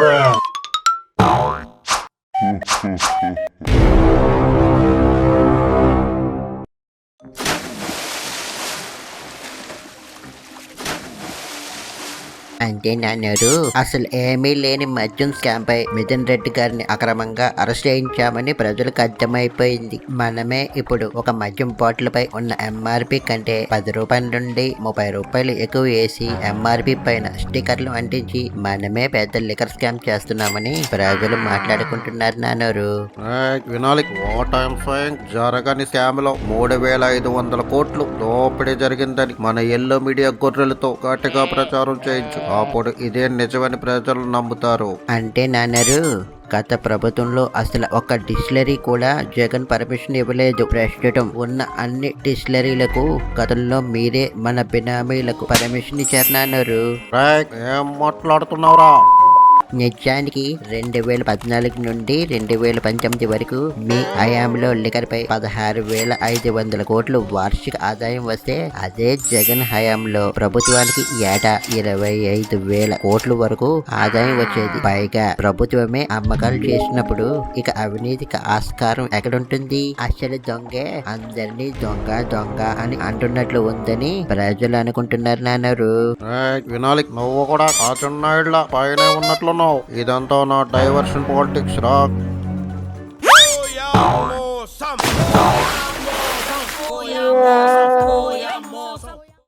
Brown. అంటే నాన్నారు అసలు ఏమీ లేని మద్యం స్కామ్ పై మిథున్ రెడ్డి గారిని అక్రమంగా అరెస్ట్ చేయించామని ప్రజలకు అర్థమైపోయింది. మనమే ఇప్పుడు ఒక మద్యం బాటిల్ పై ఉన్న ఎంఆర్పి కంటే పది రూపాయల నుండి ముప్పై రూపాయలు ఎక్కువ వేసి ఎంఆర్పి పైన స్టిక్కర్లు అంటించి మనమే పెద్ద లిక్కర్ స్కామ్ చేస్తున్నామని ప్రజలు మాట్లాడుకుంటున్నారు నాన్నారు వినాలి. జరగని స్కామ్లో మూడు వేల ఐదు వందల కోట్లు దోపిడీ జరిగిందని మన ఎల్లో మీడియా గొర్రెలతో గట్టిగా ప్రచారం చేయించు. అప్పుడు ఇదే నిజమని ప్రజలు నమ్ముతారు. అంటే నాన్నారు గత ప్రభుత్వంలో అసలు ఒక డిస్టిలరీ కూడా జగన్ పర్మిషన్ ఇవ్వలేదు. ప్రస్తుతం ఉన్న అన్ని డిస్టిలరీలకు గతంలో మీరే మన బినామీలకు పర్మిషన్ ఇచ్చారు నాన్నారు. ఏం మాట్లాడుతున్నావురా? నిజానికి రెండు వేల పద్నాలుగు నుండి రెండు వేల పంతొమ్మిది వరకు మీ హయాంలో లిక్కర్ పై పదహారు వేల ఐదు వందల కోట్లు వార్షిక ఆదాయం వస్తే అదే జగన్ హయాంలో ప్రభుత్వానికి ఏటా ఇరవై ఐదు వేల కోట్ల వరకు ఆదాయం వచ్చేది. పైగా ప్రభుత్వమే అమ్మకాలు చేసినప్పుడు ఇక అవినీతికి ఆస్కారం ఎక్కడుంటుంది? అసలు దొంగే అందరినీ దొంగ దొంగ అని అంటున్నట్లు ఉందని ప్రజలు అనుకుంటున్నారు నాన్నారు. వినాలి. నువ్వు కూడా పైన చిన్న ఉన్నట్లున్నావు ఇదంతా నా డైవర్షన్ పాలిటిక్స్ రా.